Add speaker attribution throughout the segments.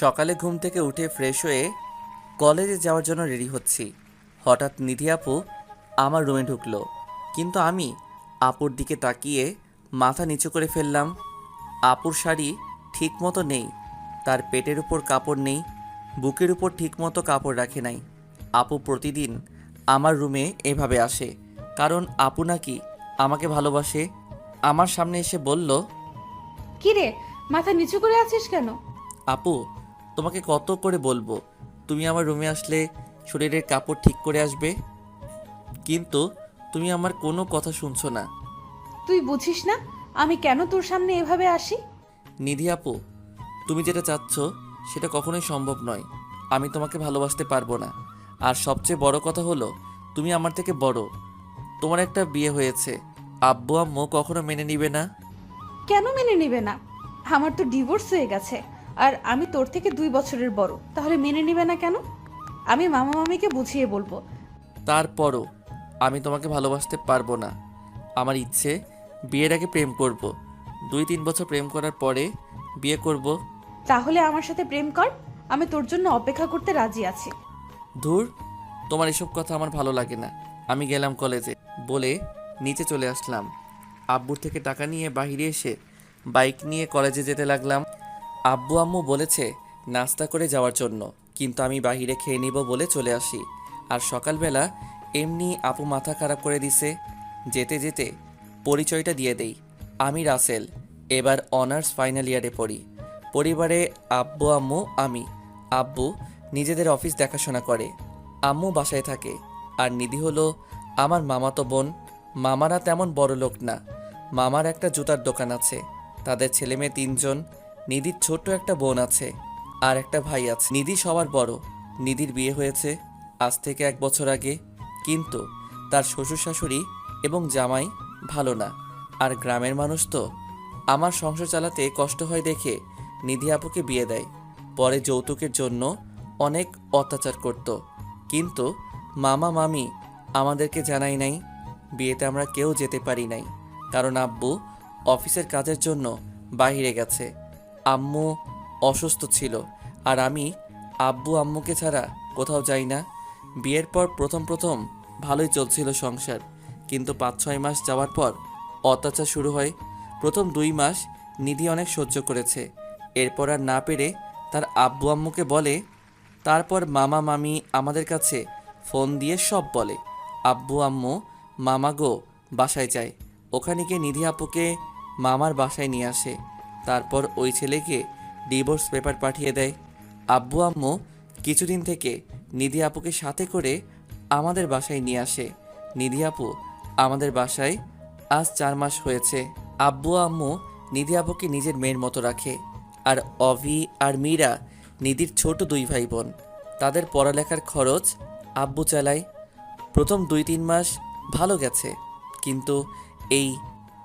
Speaker 1: সকালে ঘুম থেকে উঠে ফ্রেশ হয়ে কলেজে যাওয়ার জন্য রেডি হচ্ছি। হঠাৎ নিধি আপু আমার রুমে ঢুকলো। কিন্তু আমি আপুর দিকে তাকিয়ে মাথা নিচু করে ফেললাম। আপুর শাড়ি ঠিক মতো নেই, তার পেটের উপর কাপড় নেই, বুকের উপর ঠিকমতো কাপড় রাখে নাই। আপু প্রতিদিন আমার রুমে এভাবে আসে, কারণ আপু নাকি আমাকে ভালোবাসে আমার সামনে এসে বলল
Speaker 2: কিরে মাথা নিচু করে আছিস কেন?
Speaker 1: আপু তোমাকে কত করে বলব? তুমি আমার রুমে আসলে শরীরের কাপড় ঠিক করে আসবে? কিন্তু তুমি আমার কোনো কথা শুনছো না।
Speaker 2: তুই বুঝিস না আমি কেন তোর সামনে এভাবে আসি?
Speaker 1: নিধি আপু তুমি যেটা চাচ্ছ সেটা কখনোই সম্ভব নয়। আমি তোমাকে ভালোবাসতে পারব না। আর সবচেয়ে বড় কথা হলো তুমি আমার থেকে বড়। তোমার একটা বিয়ে হয়েছে। আব্বু আম্মু কখনো মেনে নিবে না?
Speaker 2: কেন মেনে নেবে না? আমার তো ডিভোর্স হয়ে গেছে। আর আমি তোর থেকে দুই বছরের বড়। তাহলে মেনে নেবে না কেন? আমি মামা মামিকে বুঝিয়ে বলব।
Speaker 1: তারপরও আমি তোমাকে ভালোবাসতে পারব না। আমার ইচ্ছে বিয়ের আগে প্রেম করব। দুই তিন বছর প্রেম করার পরে বিয়ে করব।
Speaker 2: তাহলে আমার সাথে প্রেম কর। আমি তোর জন্য অপেক্ষা করতে রাজি আছি।
Speaker 1: ধুর তোমার এসব কথা আমার ভালো লাগে না। আমি গেলাম কলেজে। বলে নিচে চলে আসলাম। আব্বুর থেকে টাকা নিয়ে বাইরে এসে বাইক নিয়ে কলেজে যেতে লাগলাম। আব্বু আম্মু বলেছে, নাস্তা করে যাওয়ার জন্য, কিন্তু আমি বাইরে খেয়ে নিব বলে চলে আসি। আর সকালবেলা এমনি আপু মাথা খারাপ করে দিছে। যেতে যেতে পরিচয়টা দিয়ে দেই। আমি রাসেল, এবার অনার্স ফাইনাল ইয়ারে পড়ি। পরিবারে আব্বু, আম্মু, আমি। আব্বু নিজেদের অফিস দেখাশোনা করে। আম্মু বাসায় থাকে। আর নিধি হলো আমার মামাতো বোন। মামারা তেমন বড় লোক না। মামার একটা জুতার দোকান আছে। তাদের ছেলে মেয়ে তিনজন, নিধির ছোট্ট একটা বোন আছে আর একটা ভাই আছে। নিধি সবার বড়। নিধির বিয়ে হয়েছে আজ থেকে এক বছর আগে। কিন্তু তার শ্বশুর শাশুড়ি এবং জামাই ভালো না। আর গ্রামের মানুষ তো আমার সংসার চালাতে কষ্ট হয় দেখে নিধি আপুকে বিয়ে দেয়। পরে যৌতুকের জন্য অনেক অত্যাচার করত। কিন্তু মামা মামি আমাদেরকে জানাই নাই বিয়েতে আমরা কেউ যেতে পারি নাই, কারণ আব্বু অফিসের কাজের জন্য বাইরে গেছে। আম্মু অসুস্থ ছিল, আর আমি আব্বু আম্মুকে ছাড়া কোথাও যাই না। বিয়ের পর প্রথম প্রথম ভালোই চলছিল সংসার, কিন্তু পাঁচ ছয় মাস যাওয়ার পর অত্যাচার শুরু হয়। প্রথম দুই মাস নিধি অনেক সহ্য করেছে, এরপর আর না পেরে তার আব্বু আম্মুকে বলে, তারপর মামা মামি আমাদের কাছে ফোন দিয়ে সব বলে। আব্বু আম্মু মামা গো, বাসায় যায় ওখানে গিয়ে নিধি আপুকে মামার বাসায় নিয়ে আসে। তারপর ওই ছেলেকে ডিভোর্স পেপার পাঠিয়ে দেয়। আব্বু আম্মু কিছুদিন থেকে নিধি আপুকে সাথে করে আমাদের বাসায় নিয়ে আসে। নিধি আপু, আমাদের বাসায় আজ চার মাস হয়েছে। আব্বু আম্মু নিধি আপুকে নিজের মেয়ের মতো রাখে। আর অভি আর মীরা নিধির ছোট দুই ভাই বোন। তাদের পড়ালেখার খরচ আব্বু চালায়। প্রথম দুই তিন মাস ভালো গেছে। কিন্তু এই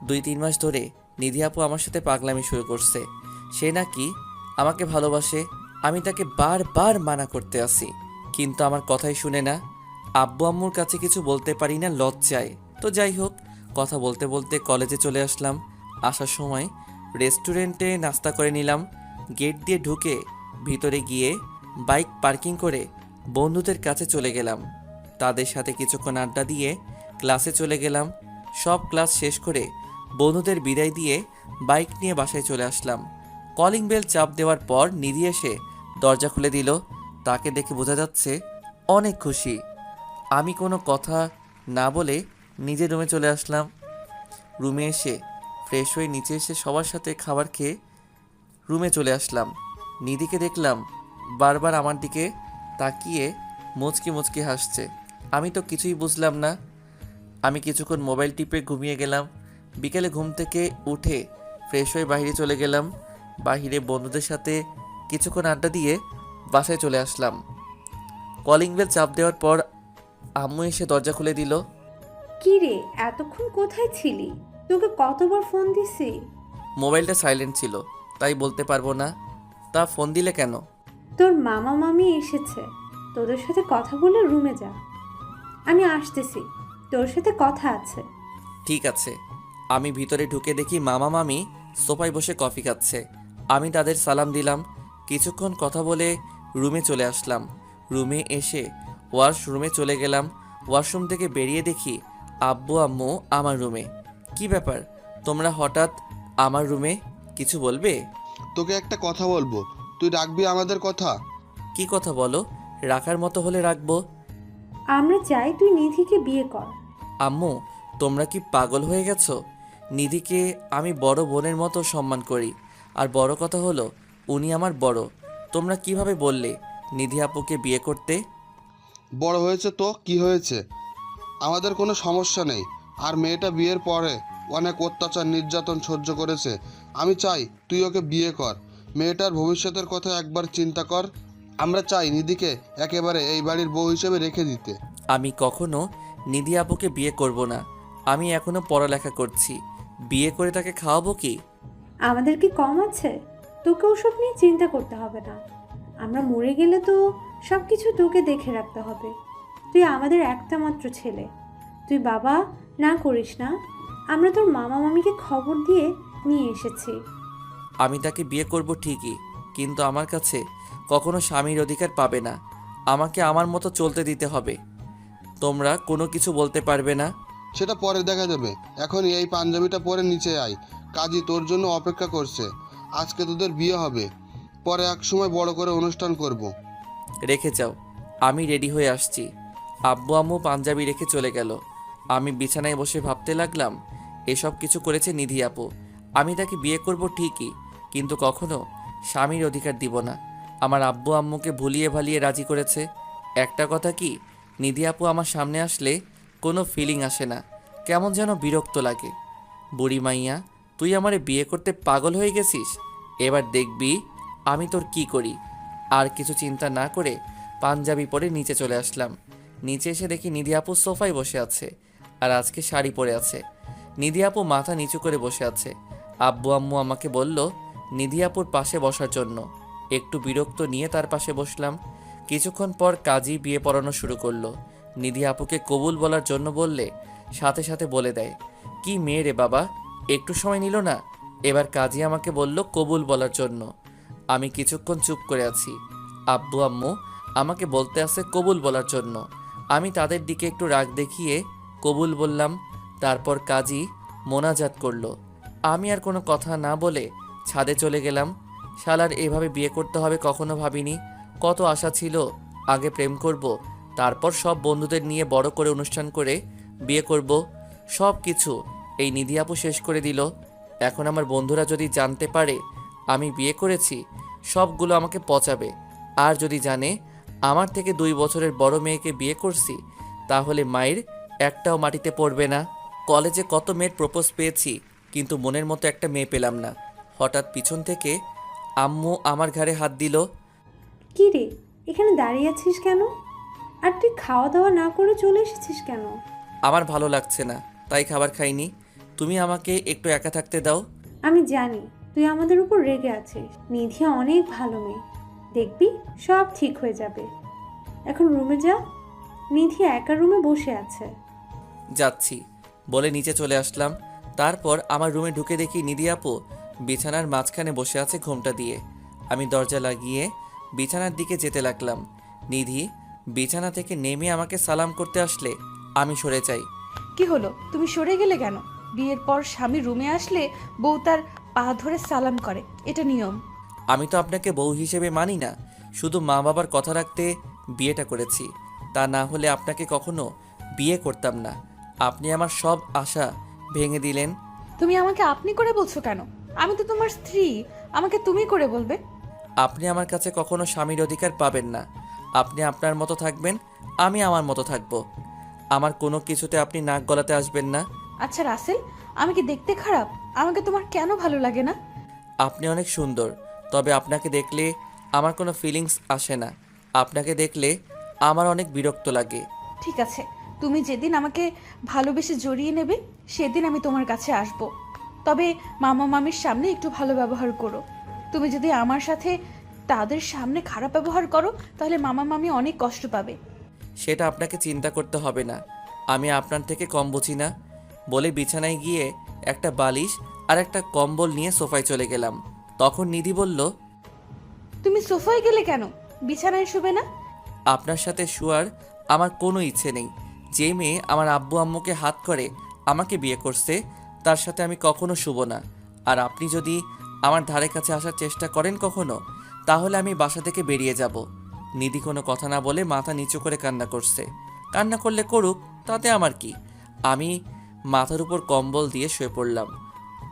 Speaker 1: দুই তিন মাস ধরে নিধি আপু আমার সাথে পাগলামি শুরু করছে। সে নাকি আমাকে ভালোবাসে, আমি তাকে বারবার মানা করতে আসি। কিন্তু আমার কথাই শুনে না, আব্বু আম্মুর কাছে কিছু বলতে পারি না, লজ্জায়। তো যাই হোক, কথা বলতে বলতে কলেজে চলে আসলাম। আসার সময় রেস্টুরেন্টে নাস্তা করে নিলাম। গেট দিয়ে ঢুকে ভিতরে গিয়ে বাইক পার্কিং করে বন্ধুদের কাছে চলে গেলাম। তাদের সাথে কিছুক্ষণ আড্ডা দিয়ে ক্লাসে চলে গেলাম। সব ক্লাস শেষ করে বন্ধুদের বিদায় দিয়ে বাইক নিয়ে বাসায় চলে আসলাম। কলিং বেল চাপ দেওয়ার পর নিধি এসে দরজা খুলে দিল। তাকে দেখে বোঝা যাচ্ছে অনেক খুশি। আমি কোনো কথা না বলে নিজের রুমে চলে আসলাম। রুমে এসে ফ্রেশ হয়ে নিচে এসে সবার সাথে খাবার খেয়ে রুমে চলে আসলাম। নিধিকে দেখলাম বারবার আমার দিকে তাকিয়ে মুচকি মুচকি হাসছে। আমি তো কিছুই বুঝলাম না আমি কিছুক্ষণ মোবাইল টিপে ঘুমিয়ে গেলাম। বিকেলে ঘুম থেকে উঠে ফ্রেশ হয়ে বাইরে চলে গেলাম। বাইরে বন্ধুদের সাথে কিছুক্ষণ আড্ডা দিয়ে বাসায় চলে আসলাম। কলিং বেল চাপ দেওয়ার পর আম্মু এসে দরজা খুলে দিল।
Speaker 3: কি রে এতক্ষণ কোথায় ছিলি? তোকে কতবার ফোন দিছি?
Speaker 1: মোবাইলটা সাইলেন্ট ছিল তাই বলতে পারব না। তা ফোন দিলে কেন?
Speaker 3: তোর মামা মামি এসেছে। তোদের সাথে কথা বলে রুমে যা। আমি আসতেছি। তোর সাথে কথা আছে।
Speaker 1: ঠিক আছে। আমি ভিতরে ঢুকে দেখি মামা মামি সোফায় বসে কফি খাচ্ছে। আমি তাদের সালাম দিলাম। কিছুক্ষণ কথা বলে রুমে চলে আসলাম। রুমে এসে ওয়াশরুমে চলে গেলাম। ওয়াশরুম থেকে বেরিয়ে দেখি আব্বু আম্মু আমার রুমে। কি ব্যাপার? তোমরা হঠাৎ আমার রুমে কিছু বলবে?
Speaker 4: তোকে একটা কথা বলব। তুই রাখবি আমাদের কথা?
Speaker 1: কি কথা বলো? রাখার মতো হলে রাখব।
Speaker 3: আমরা চাই তুই নিধিকে বিয়ে কর।
Speaker 1: আম্মু তোমরা কি পাগল হয়ে গেছো? নিধিকে আমি বড় বোনের মতো সম্মান করি। আর বড় কথা হলো উনি আমার বড়। তোমরা কীভাবে বললে নিধি আপুকে বিয়ে করতে?
Speaker 4: বড় হয়েছে তো কি হয়েছে? আমাদের কোনো সমস্যা নেই। আর মেয়েটা বিয়ের পরে অনেক অত্যাচার নির্যাতন সহ্য করেছে। আমি চাই তুই ওকে বিয়ে কর। মেয়েটার ভবিষ্যতের কথা একবার চিন্তা কর। আমরা চাই নিধিকে একেবারে এই বাড়ির বউ হিসেবে রেখে দিতে।
Speaker 1: আমি কখনো নিধি আপুকে বিয়ে করব না। আমি এখনও পড়ালেখা করছি। বিয়ে করে তাকে খাওয়াবো কি?
Speaker 3: আমাদের কি কম আছে? তোকে ওসব নিয়ে চিন্তা করতে হবে না। আমরা মরে গেলে তো সব কিছু তোকে দেখে রাখতে হবে। তুই আমাদের একটা মাত্র ছেলে। তুই বাবা না করিস না। আমরা তোর মামা মামিকে খবর দিয়ে নিয়ে এসেছি।
Speaker 1: আমি তাকে বিয়ে করব ঠিকই কিন্তু আমার কাছে কখনো স্বামীর অধিকার পাবে না। আমাকে আমার মতো চলতে দিতে হবে। তোমরা কোনো কিছু বলতে পারবে না?
Speaker 4: সেটা পরে দেখা যাবে। এখনই এই পাঞ্জাবিটা পরে নিচে আয়। কাজী তোর জন্য অপেক্ষা করছে। আজকে তোদের বিয়ে হবে। পরে এক সময় বড় করে অনুষ্ঠান করব।
Speaker 1: রেখে যাও। আমি রেডি হয়ে আসছি। আব্বু আম্মু পাঞ্জাবি রেখে চলে গেল। আমি বিছানায় বসে ভাবতে লাগলাম এসব কিছু করেছে নিধি আপু। আমি তাকে বিয়ে করব ঠিকই কিন্তু কখনো স্বামীর অধিকার দিব না। আমার আব্বু আম্মুকে ভুলিয়ে ভালিয়ে রাজি করেছে। একটা কথা কি? নিধি আপু আমার সামনে আসলে কোনো ফিলিং আসে না। কেমন যেন বিরক্ত লাগে। বুড়ি মাইয়া, তুই আমারে বিয়ে করতে পাগল হয়ে গেছিস? এবার দেখবি আমি তোর কি করি। আর কিছু চিন্তা না করে পাঞ্জাবি পরে নিচে চলে আসলাম। নিচে এসে দেখি নিধি আপু সোফায় বসে আছে আর আজকে শাড়ি পরে আছে। নিধি আপু মাথা নিচু করে বসে আছে। আব্বু আম্মু আমাকে বলল, নিধি আপুর পাশে বসার জন্য। একটু বিরক্ত নিয়ে তার পাশে বসলাম। কিছুক্ষণ পর কাজী বিয়ে পড়ানো শুরু করল। নিধি আপুকে কবুল বলার জন্য বললে, সাথে সাথে বলে দেয়, কি মেয়ে রে বাবা, একটু সময় নিল না? এবার কাজী আমাকে বলল, কবুল বলার জন্য। আমি কিছুক্ষণ চুপ করে আছি। আব্বু, আম্মু, আমাকে বলতে আসে কবুল বলার জন্য। আমি তাদের দিকে একটু রাগ দেখিয়ে কবুল বললাম, তারপর কাজী মোনাজাত করল। আমি আর কোনো কথা না বলে ছাদে চলে গেলাম। শালার এভাবে বিয়ে করতে হবে কখনো ভাবিনি। কত আশা ছিল আগে প্রেম করব, তারপর সব বন্ধুদের নিয়ে বড় করে অনুষ্ঠান করে বিয়ে করব, সব কিছু এই নিধি আপু শেষ করে দিল। এখন আমার বন্ধুরা যদি জানতে পারে আমি বিয়ে করেছি, সবগুলো আমাকে পচাবে। আর যদি জানে আমার থেকে দুই বছরের বড় মেয়েকে বিয়ে করছি, তাহলে মায়ের একটাও মাটিতে পড়বে না। কলেজে কত মেয়ের প্রপোজ পেয়েছি, কিন্তু মনের মতো একটা মেয়ে পেলাম না। হঠাৎ পিছন থেকে আম্মু আমার ঘাড়ে হাত দিল
Speaker 3: কি রে এখানে দাঁড়িয়ে আছিস কেন? আর তুই খাওয়া দাওয়া না করে চলে এসেছিস কেন?
Speaker 1: আমার ভালো লাগছে না তাই খাবার খাইনি। তুমি আমাকে একটু একা থাকতে দাও।
Speaker 3: আমি জানি তুই আমাদের উপর রেগে আছিস। নিধি অনেক ভালো মেয়ে। দেখবি সব ঠিক হয়ে যাবে। এখন রুমে যা। নিধি একা রুমে বসে আছে।
Speaker 1: যাচ্ছি বলে নিচে চলে আসলাম। তারপর আমার রুমে ঢুকে দেখি নিধি আপু বিছানার মাঝখানে বসে আছে ঘোমটা দিয়ে। আমি দরজা লাগিয়ে বিছানার দিকে যেতে লাগলাম। নিধি বিছানা থেকে নেমে আমাকে সালাম করতে আসলে আমি সরে যাই।
Speaker 2: কি হলো? তুমি সরে গেলে কেন? বিয়ের পর স্বামী রুমে আসলে বউ তার পা ধরে সালাম করে। এটা নিয়ম।
Speaker 1: আমি তো আপনাকে বউ হিসেবে মানি না। শুধু মা বাবার কথা রাখতে বিয়েটা করেছি। তা না হলে আপনাকে কখনো বিয়ে করতাম না। আপনি আমার সব আশা ভেঙে দিলেন।
Speaker 2: তুমি আমাকে আপনি করে বলছো কেন? আমি তো তোমার স্ত্রী। আমাকে তুমি করে বলবে।
Speaker 1: আপনি আমার কাছে কখনো স্বামীর অধিকার পাবেন না। আপনি আপনার মতো থাকবেন আমি আমার মতো থাকব। আমার কোনো কিছুতে আপনি নাক গলাতে আসবেন না।
Speaker 2: আচ্ছা রাসেল আমি কি দেখতে খারাপ? আমাকে তোমার কেন ভালো লাগে না?
Speaker 1: আপনি অনেক সুন্দর তবে আপনাকে দেখলে আমার কোনো ফিলিংস আসে না। আপনাকে দেখলে আমার অনেক বিরক্ত লাগে।
Speaker 2: ঠিক আছে তুমি যেদিন আমাকে ভালোবেসে জড়িয়ে নেবে সেদিন আমি তোমার কাছে আসব। তবে মামা মামির সামনে একটু ভালো ব্যবহার করো। তুমি যদি আমার সাথে তাদের সামনে খারাপ ব্যবহার করো তাহলে মামা মামি অনেক কষ্ট পাবে।
Speaker 1: সেটা আপনাকে চিন্তা করতে হবে না। আমি আপনার থেকে কম বুঝি না। বলে বিছানায় গিয়ে একটা বালিশ আর একটা কম্বল নিয়ে সোফায় চলে গেলাম। তখন নিধি বলল
Speaker 2: তুমি সোফায় গেলে কেন? বিছানায় শুবে না?
Speaker 1: আপনার সাথে শুয়ার আমার কোনো ইচ্ছে নেই। যে মেয়ে আমার আব্বু আম্মুকে হাত করে আমাকে বিয়ে করছে তার সাথে আমি কখনো শুব না। আর আপনি যদি আমার ধারে কাছে আসার চেষ্টা করেন কখনো? তাহলে আমি বাসা থেকে বেরিয়ে যাব। নিধি কোনো কথা না বলে মাথা নিচু করে কান্না করছে। কান্না করলে করুক, তাতে আমার কি? আমি মাথার উপর কম্বল দিয়ে শুয়ে পড়লাম।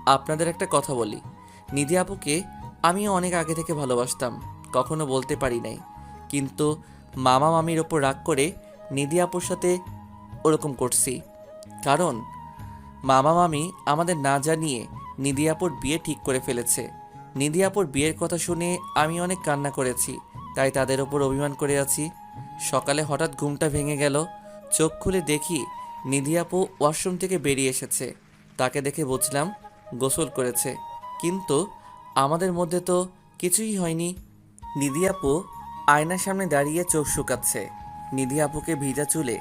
Speaker 1: আপনাদের একটা কথা বলি। নিধি আপুকে আমি অনেক আগে থেকে ভালোবাসতাম, কখনো বলতে পারি নাই। কিন্তু মামা মামির ওপর রাগ করে নিধি আপুর সাথে ওরকম করছি। কারণ মামা মামি আমাদের না জানিয়ে নিধি আপুর বিয়ে ঠিক করে ফেলেছে। নিধি আপুর বিয়ের কথা শুনে আমি অনেক কান্না করেছি, তাই তাদের ওপর অভিমান করে আছি। সকালে হঠাৎ ঘুমটা ভেঙে গেল, চোখ খুলে দেখি নিধি আপু ওয়াশরুম থেকে বেরিয়ে এসেছে। তাকে দেখে বুঝলাম গোসল করেছে, কিন্তু আমাদের মধ্যে তো কিছুই হয়নি। নিধি আপু আয়নার সামনে দাঁড়িয়ে চোখ শুকাচ্ছে। নিধি আপুকে ভিজা চুলে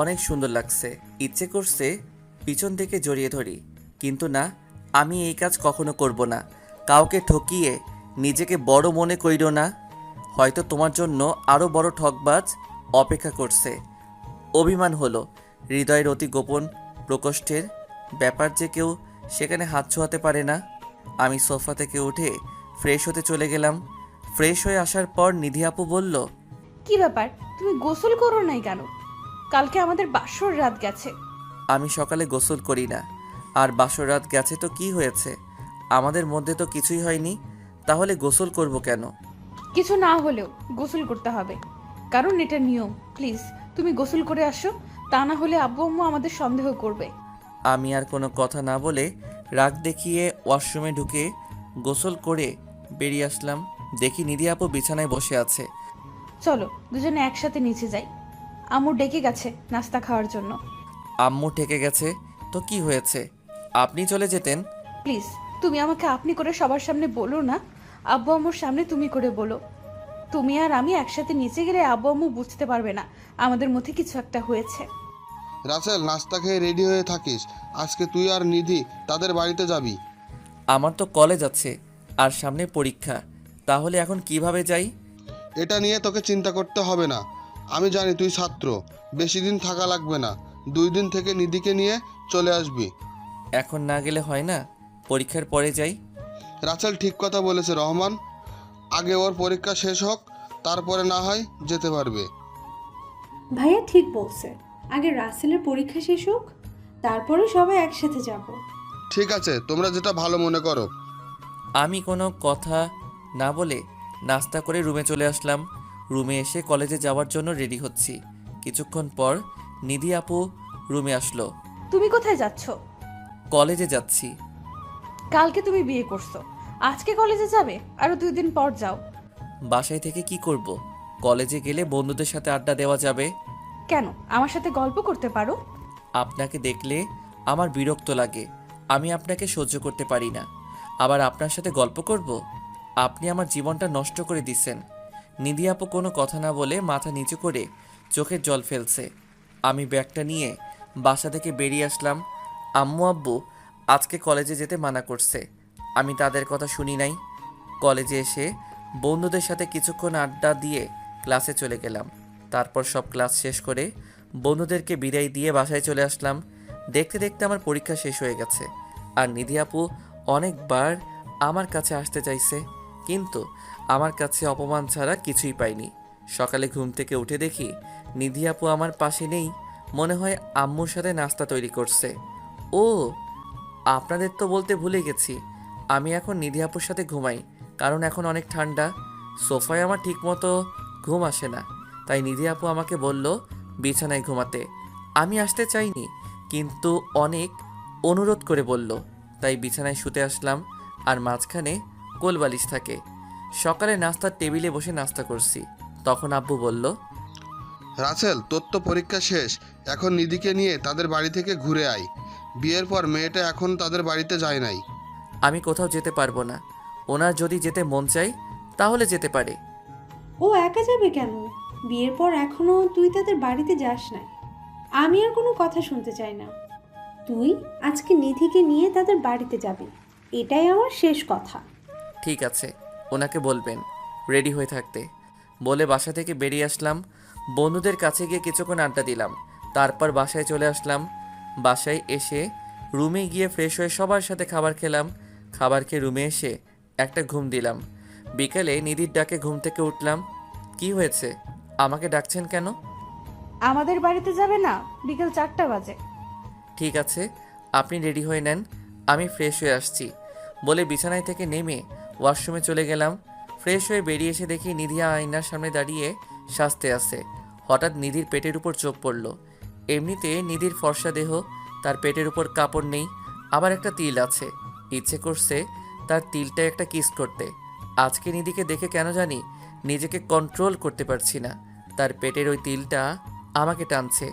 Speaker 1: অনেক সুন্দর লাগছে, ইচ্ছে করছে পিছন থেকে জড়িয়ে ধরি, কিন্তু না আমি এই কাজ কখনো করব না। কাউকে ঠকিয়ে নিজেকে বড় মনে কইরো না। হয়তো তোমার জন্য আরও বড় ঠকবাজ অপেক্ষা করছে। অভিমান হলো হৃদয়ের অতি গোপন প্রকোষ্ঠের ব্যাপার যে কেউ সেখানে হাত ছোঁয়াতে পারে না। আমি সোফা থেকে উঠে ফ্রেশ হতে চলে গেলাম। ফ্রেশ হয়ে আসার পর নিধি আপু বলল
Speaker 2: কি ব্যাপার? তুমি গোসল করো নাই কেন? কালকে আমাদের বাসর রাত গেছে।
Speaker 1: আমি সকালে গোসল করি না। আর বাসর রাত গেছে তো কি হয়েছে? আমাদের মধ্যে তো কিছুই হয়নি। তাহলে গোসল করব কেন?
Speaker 2: কিছু না হলেও গোসল করতে হবে। কারণ এটা নিয়ম। প্লিজ তুমি গোসল করে আসো। তা না হলে আব্বু আম্মু আমাদের সন্দেহ করবে।
Speaker 1: আমি আর কোনো কথা না বলে রাগ দেখিয়ে ওয়াশরুমে ঢুকে গোসল করে বেরিয়ে আসলাম। দেখি নিধি আপু বিছানায় বসে আছে।
Speaker 2: চলো দুজনে একসাথে নিচে যাই। আম্মু ডেকে গেছে নাস্তা খাওয়ার জন্য।
Speaker 1: আম্মু ঠেকে গেছে তো কি হয়েছে? আপনি চলে যেতেন?
Speaker 2: প্লিজ তুমি আমাকে আপনি করে সবার সামনে বলো না। আব্বু আম্মুর সামনে তুমি করে বলো। তুমি আর আমি একসাথে নিচে গেলে আব্বু আম্মু বুঝতে পারবে না। আমাদের মধ্যে কিছু একটা হয়েছে।
Speaker 4: রাসেল নাস্তা খেয়ে রেডি হয়ে থাকিস। আজকে তুই আর নিধি তাদের বাড়িতে যাবি।
Speaker 1: আমার তো কলেজ আছে আর সামনে পরীক্ষা। তাহলে এখন কীভাবে যাই?
Speaker 4: এটা নিয়ে তোকে চিন্তা করতে হবে না। আমি জানি তুই ছাত্র। বেশি দিন থাকা লাগবে না। দুই দিন থেকে নিধিকে নিয়ে চলে আসবি।
Speaker 1: এখন না গেলে হয় না পরীক্ষার পরে যাই।
Speaker 4: রাসেল ঠিক কথা বলেছে রহমান। আগে ওর পরীক্ষা শেষ হোক তারপরে না হয় যেতে পারবে।
Speaker 3: ভাইয়া ঠিক বলছে। আগে রাসেলের পরীক্ষা শেষ হোক তারপরে সবাই একসাথে যাব।
Speaker 4: ঠিক আছে তোমরা যেটা ভালো মনে করো।
Speaker 1: আমি কোনো কথা না বলে নাস্তা করে রুমে চলে আসলাম। রুমে এসে কলেজে যাওয়ার জন্য রেডি হচ্ছি। কিছুক্ষণ পর নিধি আপু রুমে আসলো।
Speaker 2: তুমি কোথায় যাচ্ছ?
Speaker 1: কলেজে যাচ্ছি।
Speaker 2: কালকে তুমি বিয়ে করছ। আজকে কলেজে যাবে? আরও দুই দিন পর যাও।
Speaker 1: বাসায় থেকে কি করব? কলেজে গেলে বন্ধুদের সাথে আড্ডা দেওয়া যাবে?
Speaker 2: কেন? আমার সাথে গল্প করতে পারো?
Speaker 1: আপনাকে দেখলে আমার বিরক্ত লাগে। আমি আপনাকে সহ্য করতে পারি না। আবার আপনার সাথে গল্প করব? আপনি আমার জীবনটা নষ্ট করে দিচ্ছেন নিধি আপু কোনো কথা না বলে মাথা নিচু করে চোখের জল ফেলছে। আমি ব্যাগটা নিয়ে বাসা থেকে বেরিয়ে আসলাম। আম্মু আব্বু আজকে কলেজে যেতে মানা করছে। আমি তাদের কথা শুনি নাই। কলেজে এসে বন্ধুদের সাথে কিছুক্ষণ আড্ডা দিয়ে ক্লাসে চলে গেলাম। তারপর সব ক্লাস শেষ করে বন্ধুদেরকে বিদায় দিয়ে বাসায় চলে আসলাম। দেখতে দেখতে আমার পরীক্ষা শেষ হয়ে গেছে। আর নিধি আপু অনেকবার আমার কাছে আসতে চাইছে, কিন্তু আমার কাছে অপমান ছাড়া কিছুই পাইনি। সকালে ঘুম থেকে উঠে দেখি নিধি আপু আমার পাশে নেই। মনে হয় আম্মুর সাথে নাস্তা তৈরি করছে। ও, আপনাদের তো বলতে ভুলে গেছি। আমি এখন নিধি আপুর সাথে ঘুমাই, কারণ এখন অনেক ঠান্ডা। সোফায় আমার ঠিকমতো ঘুম আসে না। তাই নিধি আপু আমাকে বলল, বিছানায় ঘুমাতে। আমি আসতে চাইনি, কিন্তু অনেক অনুরোধ করে বলল। তাই বিছানায় শুতে আসলাম, আর মাঝখানে কোলবালিশ থাকে। সকালে নাস্তার টেবিলে বসে নাস্তা করছি। তখন আব্বু বলল,
Speaker 4: রাসেল, তোর তো পরীক্ষা শেষ। এখন নিধিকে নিয়ে তাদের বাড়ি থেকে ঘুরে আয়। বিয়ের পর মেয়েটা এখন তাদের বাড়িতে যায় নাই।
Speaker 1: আমি কোথাও যেতে পারব না। ওনার যদি যেতে মন চাই তাহলে যেতে পারে।
Speaker 3: ও একা যাবে কেন? বিয়ের পর এখনও তুই তাদের বাড়িতে যাস না আমি আর কোনো কথা শুনতে চাই না। তুই আজকে নিধিকে নিয়ে তাদের বাড়িতে যাবি। এটাই আমার শেষ কথা।
Speaker 1: ঠিক আছে ওনাকে বলবেন রেডি হয়ে থাকতে। বলে বাসা থেকে বেরিয়ে আসলাম। বন্ধুদের কাছে গিয়ে কিছুক্ষণ আড্ডা দিলাম। তারপর বাসায় চলে আসলাম। বাসায় এসে রুমে গিয়ে ফ্রেশ হয়ে সবার সাথে খাবার খেলাম। খাবার খেয়ে রুমে এসে একটা ঘুম দিলাম। বিকেলে নিধির ডাকে ঘুম থেকে উঠলাম কি হয়েছে? আমাকে ডাকছেন কেন?
Speaker 2: আমাদের বাড়িতে যাবে না বিকেল চারটা বাজে।
Speaker 1: ঠিক আছে আপনি রেডি হয়ে নেন আমি ফ্রেশ হয়ে আসছি। বলে বিছানায় থেকে নেমে ওয়াশরুমে চলে গেলাম। ফ্রেশ হয়ে বেরিয়ে এসে দেখি নিধি আয়নার সামনে দাঁড়িয়ে সাজতে আসে হঠাৎ নিধির পেটের উপর চোখ পড়ল। এমনিতে নিধির ফর্সা দেহ, তার পেটের উপর কাপড় নেই, আবার একটা তিল আছে। ইচ্ছে করছে তার তিলটা একটা কিস করতে। আজকে নিধিকে দেখে কেন জানি নিজেকে কন্ট্রোল করতে পারছি না। তার পেটের ওই তিলটা আমাকে টানছে।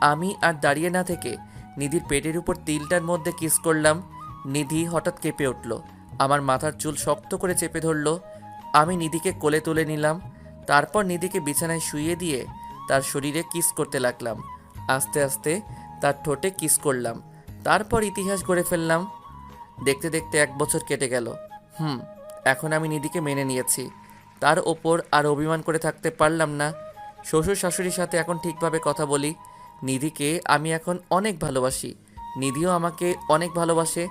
Speaker 1: আমি আর দাঁড়িয়ে না থেকে নিধির পেটের উপর তিলটার মধ্যে কিস করলাম, নিধি হঠাৎ কেঁপে উঠল। আমার মাথার চুল শক্ত করে চেপে ধরলো। আমি নিধিকে কোলে তুলে নিলাম। তারপর নিধিকে বিছানায় শুইয়ে দিয়ে তার শরীরে কিস করতে লাগলাম। আস্তে আস্তে তার ঠোঁটে কিস করলাম। তারপর ইতিহাস গড়ে ফেললাম। দেখতে দেখতে এক বছর কেটে গেল। হুম, এখন আমি নিধিকে মেনে নিয়েছি। তার ওপর আর অভিমান করে থাকতে পারলাম না। শ্বশুর শাশুড়ির সাথে এখন ঠিকভাবে কথা বলি। নিধিকে আমি এখন অনেক ভালোবাসি। নিধিও আমাকে অনেক ভালোবাসে।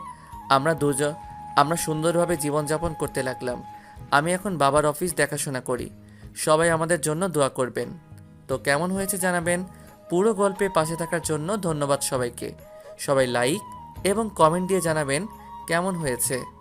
Speaker 1: আমরা দুজন আমরা সুন্দরভাবে জীবনযাপন করতে লাগলাম। আমি এখন বাবার অফিস দেখাশোনা করি। সবাই আমাদের জন্য দোয়া করবেন। তো কেমন হয়েছে জানাবেন? পুরো গল্পে পাশে থাকার জন্য ধন্যবাদ সবাইকে। সবাই লাইক এবং কমেন্ট দিয়ে জানাবেন কেমন হয়েছে।